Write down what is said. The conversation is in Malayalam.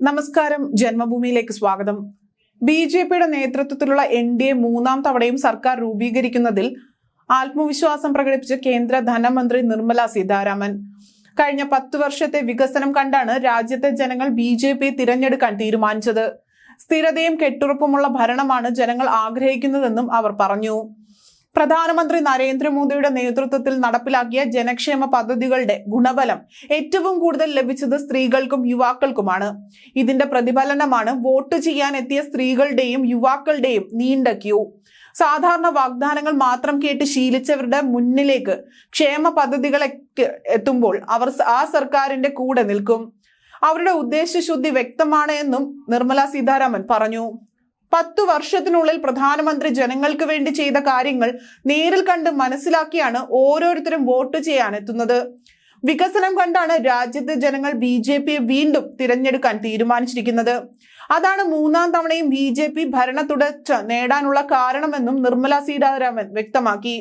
നമസ്കാരം. ജന്മഭൂമിയിലേക്ക് സ്വാഗതം. ബി ജെ പിയുടെ നേതൃത്വത്തിലുള്ള എൻ ഡി എ മൂന്നാം തവണയും സർക്കാർ രൂപീകരിക്കുന്നതിൽ ആത്മവിശ്വാസം പ്രകടിപ്പിച്ച കേന്ദ്ര ധനമന്ത്രി നിർമ്മല സീതാരാമൻ. കഴിഞ്ഞ പത്ത് വർഷത്തെ വികസനം കണ്ടാണ് രാജ്യത്തെ ജനങ്ങൾ ബി ജെ പി തിരഞ്ഞെടുക്കാൻ തീരുമാനിച്ചത്. സ്ഥിരതയും കെട്ടുറപ്പുമുള്ള ഭരണമാണ് ജനങ്ങൾ ആഗ്രഹിക്കുന്നതെന്നും അവർ പറഞ്ഞു. പ്രധാനമന്ത്രി നരേന്ദ്രമോദിയുടെ നേതൃത്വത്തിൽ നടപ്പിലാക്കിയ ജനക്ഷേമ പദ്ധതികളുടെ ഗുണഫലം ഏറ്റവും കൂടുതൽ ലഭിച്ചത് സ്ത്രീകൾക്കും യുവാക്കൾക്കുമാണ്. ഇതിന്റെ പ്രതിഫലനമാണ് വോട്ട് ചെയ്യാൻ എത്തിയ സ്ത്രീകളുടെയും യുവാക്കളുടെയും നീണ്ട ക്യൂ. സാധാരണ വാഗ്ദാനങ്ങൾ മാത്രം കേട്ട് ശീലിച്ചവരുടെ മുന്നിലേക്ക് ക്ഷേമ പദ്ധതികളൊക്കെ എത്തുമ്പോൾ അവർ ആ സർക്കാരിന്റെ കൂടെ നിൽക്കും. അവരുടെ ഉദ്ദേശശുദ്ധി വ്യക്തമാണ് എന്നും നിർമ്മല സീതാരാമൻ പറഞ്ഞു. പത്തു വർഷത്തിനുള്ളിൽ പ്രധാനമന്ത്രി ജനങ്ങൾക്ക് വേണ്ടി ചെയ്ത കാര്യങ്ങൾ നേരിൽ കണ്ട് മനസ്സിലാക്കിയാണ് ഓരോരുത്തരും വോട്ട് ചെയ്യാൻ എത്തുന്നത്. വികസനം കണ്ടാണ് രാജ്യത്തെ ജനങ്ങൾ ബി ജെ പിയെ വീണ്ടും തിരഞ്ഞെടുക്കാൻ തീരുമാനിച്ചിരിക്കുന്നത്. അതാണ് മൂന്നാം തവണയും ബി ജെ പി ഭരണ തുടർച്ച നേടാനുള്ള കാരണമെന്നും നിർമ്മല സീതാരാമൻ വ്യക്തമാക്കി.